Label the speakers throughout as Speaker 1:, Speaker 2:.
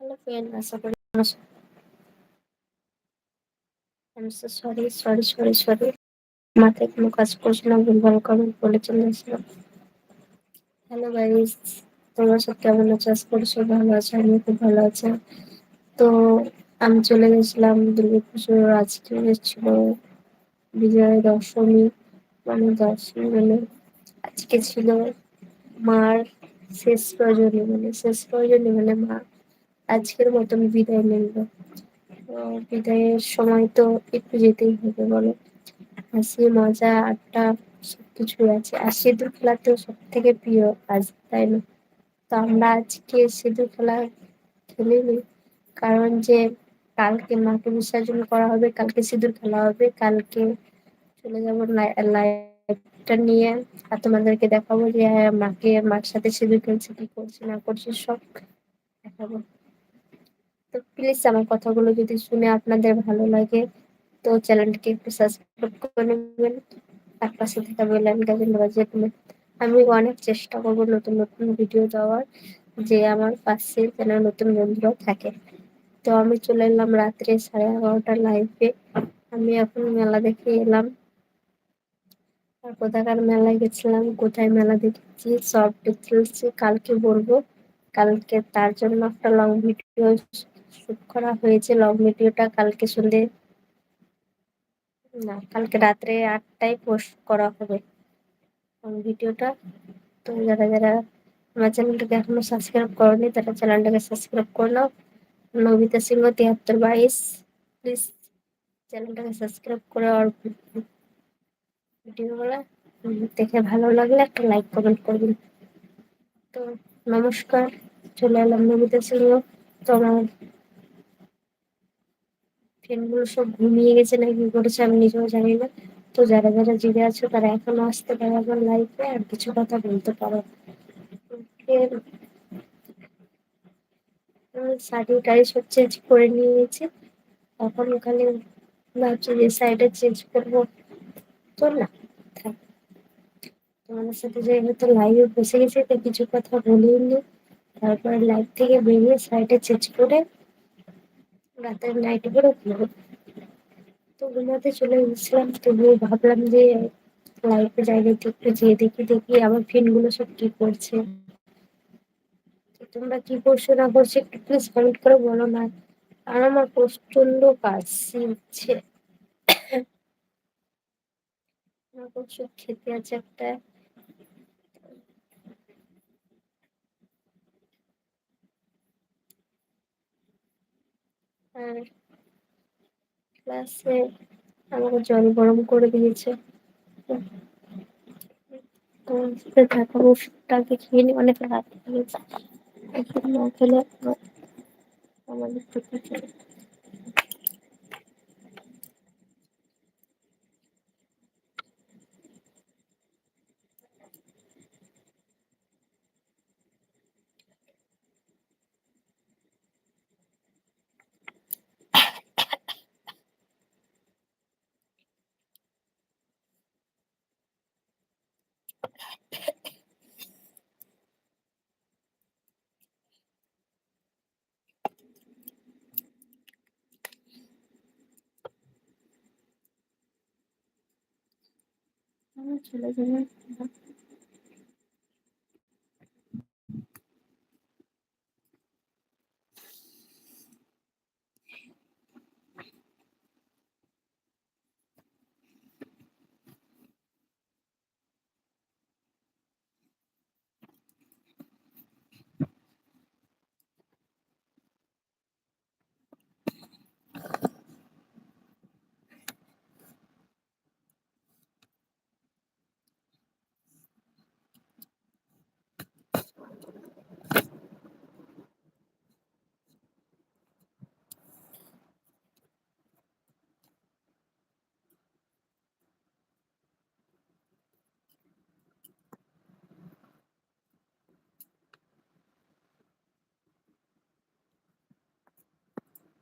Speaker 1: Hello friend আশা করি sorry sorry sorry sorry মাথায় কোনো কাজ করছে না, ভুলভাল কমেন্ট বলে চলে আসলাম হ্যালো গাইস তোমরা সব কেমন আছো? আশা করি ভালো আছে আমি খুব ভালো আছি। তো আমি চলে গেছিলাম দুর্গা পুজোর আজকে ছিল বিজয়া দশমী মানে দশমী মানে আজকে ছিল মার শেষ রজনী মানে শেষ রজনী মানে মা আজকের মতন বিদায় নিল। বিদায়ের সময় তো একটু যেতেই হবে বলো। হাসি মজা আড্ডা সবকিছু আছে। আর সিঁদুর খেলা তো সব থেকে প্রিয় কাজ তাই না? তো আমরা আজকে সিঁদুর খেলা খেলিনি কারণ যে কালকে মাকে বিসর্জন করা হবে কালকে সিঁদুর খেলা হবে কালকে চলে যাব লাইভটা নিয়ে। আর তোমাদেরকে দেখাবো যে হ্যাঁ, মাকে মার সাথে সিঁদুর খেলছে কি করছে না করছে সব দেখাবো। তো প্লিজ আমার কথাগুলো যদি শুনে আপনাদের ভালো লাগে, তো চ্যানেলটিকে একটু সাবস্ক্রাইব করে নেবেন। তার পাশে থাকা বেল আইকনটা বাজিয়ে দেবেন আমি অনেক চেষ্টা করব নতুন নতুন ভিডিও দেওয়ার, যে আমার পাশে যেন নতুন বন্ধুরাও থাকে। তো আমি চলে এলাম রাত্রে সাড়ে এগারোটা লাইভে আমি এখন মেলা দেখে এলাম। আর কোথাকার মেলায় গেছিলাম, কোথায় মেলা দেখেছি, সব ডিটেলস কালকে বলব। কালকে তার জন্য একটা লং ভিডিও শুট করা হয়েছে লং ভিডিওটা কালকে সন্ধ্যে না, কালকে রাত্রে আটটায় পোস্ট করা হবে লং ভিডিওটা তো যারা যারা আমার চ্যানেলটাকে এখনও সাবস্ক্রাইব করনি, তারা চ্যানেলটাকে সাবস্ক্রাইব করে নাও। নবিতা সিংহ, তিয়াত্তর বাইশ প্লিজ চ্যানেলটাকে সাবস্ক্রাইব করে আর ভিডিওগুলো দেখে ভালো লাগলে একটা লাইক কমেন্ট করবেন তো নমস্কার, চলে এলাম নবিতা সিংহ। তো আমার ফ্রেন্ডগুলো সব ঘুমিয়ে গেছে না কি করেছে আমি নিজেও জানি না। তো যারা যারা জেগে আছো তারা এখনও আসতে পারে আমার লাইফে আর কিছু কথা বলতে পারো। শাড়ি টাড়ি সব চেঞ্জ করে নিয়েছি। এখন ওখানে ভাবছি যে সাইডে চেঞ্জ করব। তো না, থাক। তোমাদের সাথে যে হয়তো লাইভে বসে গেছি তো কিছু কথা বলিনি। তারপরে লাইভ থেকে বেরিয়ে সাইডে চেঞ্জ করে রাতের নাইট করে তো ঘুমাতে চলে গেছিলাম তবুও ভাবলাম যে লাইফে যাই দেখি একটু যেয়ে দেখি দেখি আমারগুলো সব কি করছে। তোমরা কি করছ না করছ একটু প্লিজ কমেন্ট করে বলো না। আর আমার প্রচণ্ড কাজ শিখছে আমার প্রচুর খেতে আছে একটা। আর ক্লাসে আমাকে জল গরম করে দিয়েছে। থাকা ওষুধটাকে খেয়ে নি অনেক রাত হয়ে গেছে। একটু না খেলে আমাদের চলে যাবে আচ্ছা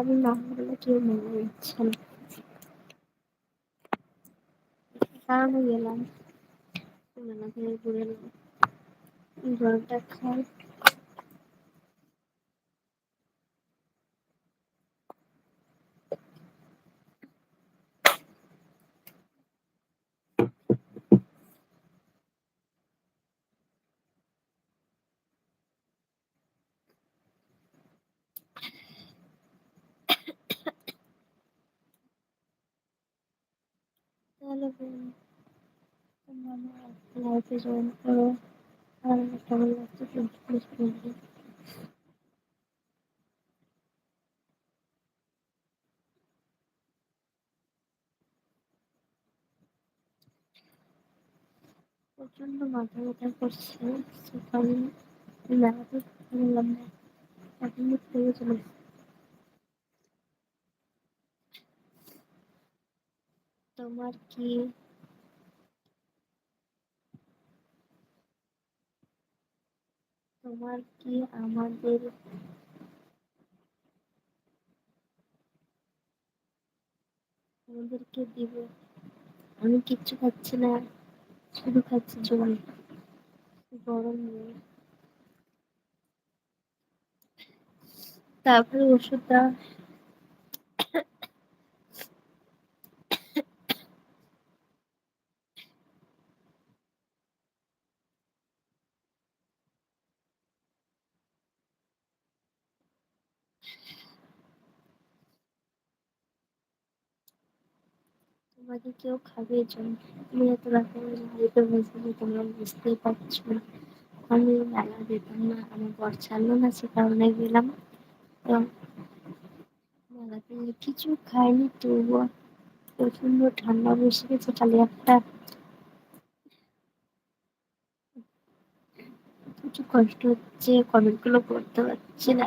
Speaker 1: আমি না বললে কেউ মনে হচ্ছে না। কারণে গেলাম। ঘুরে এলাম জলটা খাই তাহলে তোমরা আমার লাইফে জয়েন করো আর কেমন লাগছে প্লিজ বলবে প্রচণ্ড মাথা ব্যথা করছে, সকালে বেড়াতে বললাম না, এখন থেকে চলে তোমার কি তোমার কি আমাদের আমাদেরকে দিবে? আমি কিচ্ছু খাচ্ছি না, শুধু খাচ্ছি জল। গরম নেই। তারপরে ওষুধটা তোমাকে কেউ খাবে জল। আমি এত রকম বাড়িতে বসে তোমরা বুঝতেই পারছ না। আমি মেলা যেতাম না, আমার বর ছাড়লো না, সে কারণে গেলাম। এবং মেলাতে কিছু খাইনি, তবুও প্রচণ্ড ঠান্ডা বসে গেছে, খালি একটা কিছু কষ্ট হচ্ছে কমেন্টগুলো করতে পারছি না।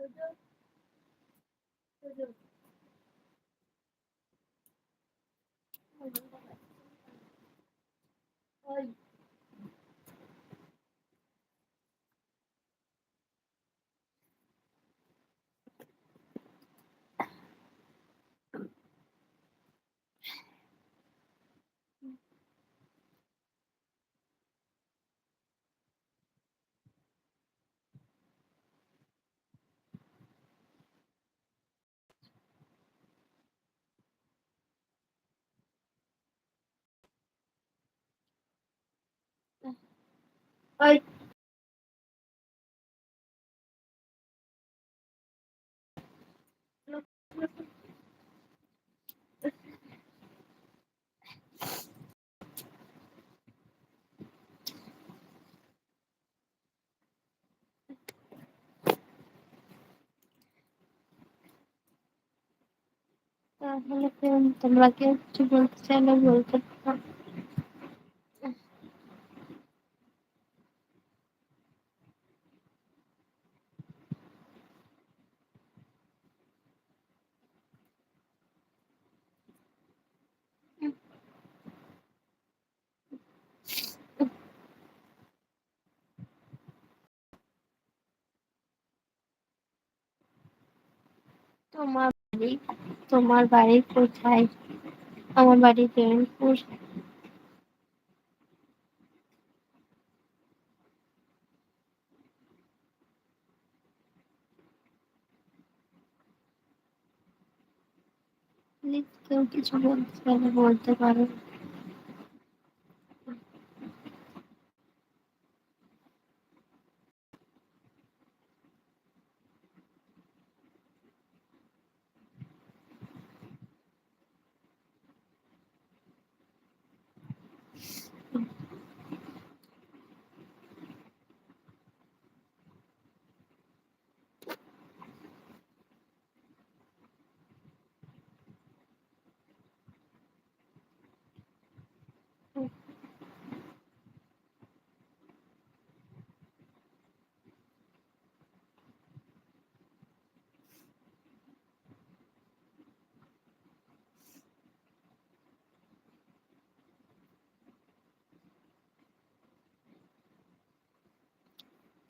Speaker 1: Ay. like I'm looking at the market to go to the world. তোমার বাড়ি তোমার বাড়ি কোথায়? আমার বাড়ি কেউ কিছু বলতে চাইলে বলতে পারো।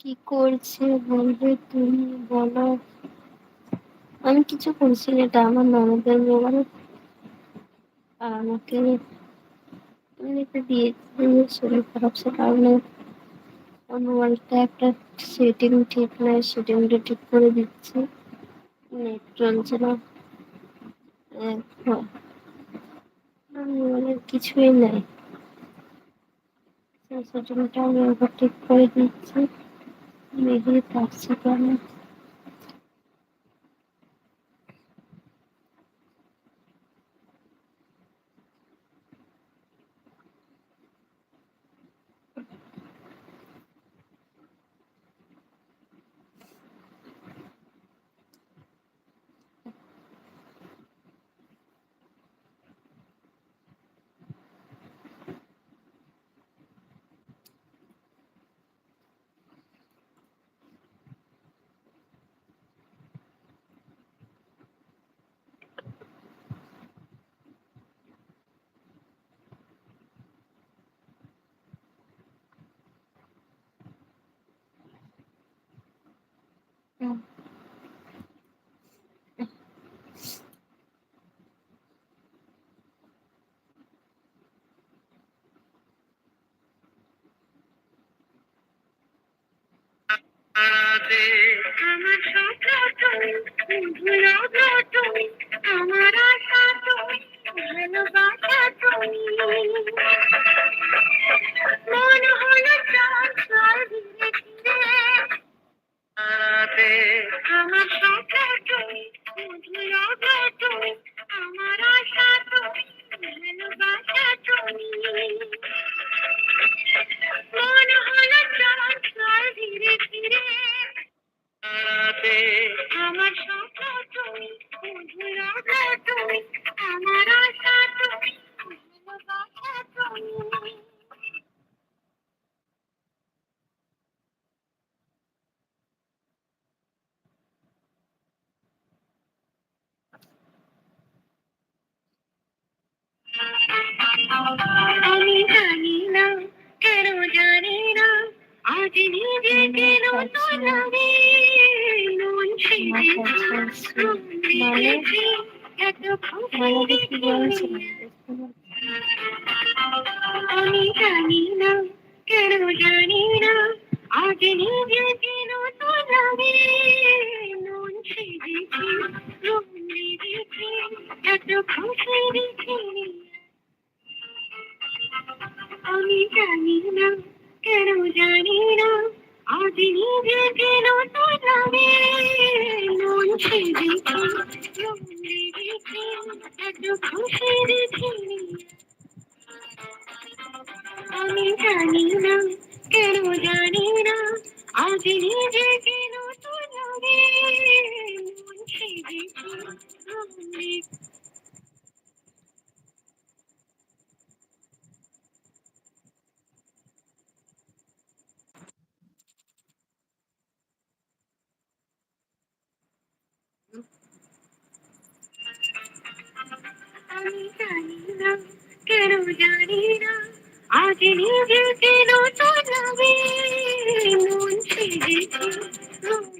Speaker 1: কি করছে বলবে তুমি বলো। আমি কিছু করছি না, এটা আমার ননদের মোবাইল আমাকে এমনিতে দিয়েছে শরীর খারাপ সে কারণে মোবাইলটা একটা সেটিং ঠিক নাই সেটিংটা ঠিক করে দিচ্ছি। নেট চলছে না। মোবাইলের কিছুই নাই। সেটিংটা আমি ঠিক করে দিচ্ছি। দেখি থাকছে কেন
Speaker 2: আমার স্বপ্ন তুমি তুমি আমার আশা তুমি তুমি মন আমি জানি না কেন জানি না। আজ নিজেকে নতুন লাগে মন এত
Speaker 1: মানে কি বলছিল
Speaker 2: আমি জানি না কেন জানি না। আজ নিজেকে নতুন লাগে মন রূপ মেরেছে এত খুশি দেখিনি আমি জানি না কেন জানি না আজ নিজেকে নতুন লাগে মন দেখিনি আমি জানি না কেন জানি না আজ নিজেকে Thank you.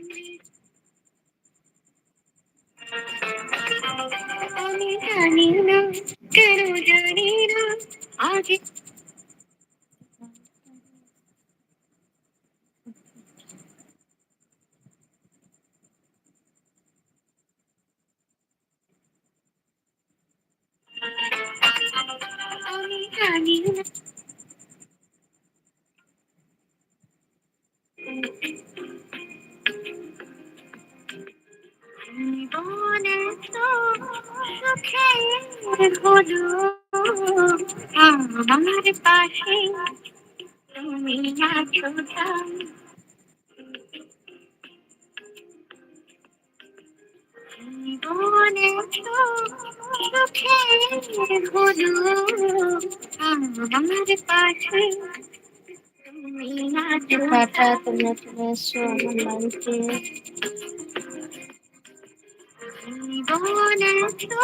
Speaker 2: আমার পাশে তুমি আছো জীবনে তো সুখের হলো আমার পাশে
Speaker 1: টাটা তোমরা চলে এসছো আমার বাড়িতে।
Speaker 2: জীবনে তো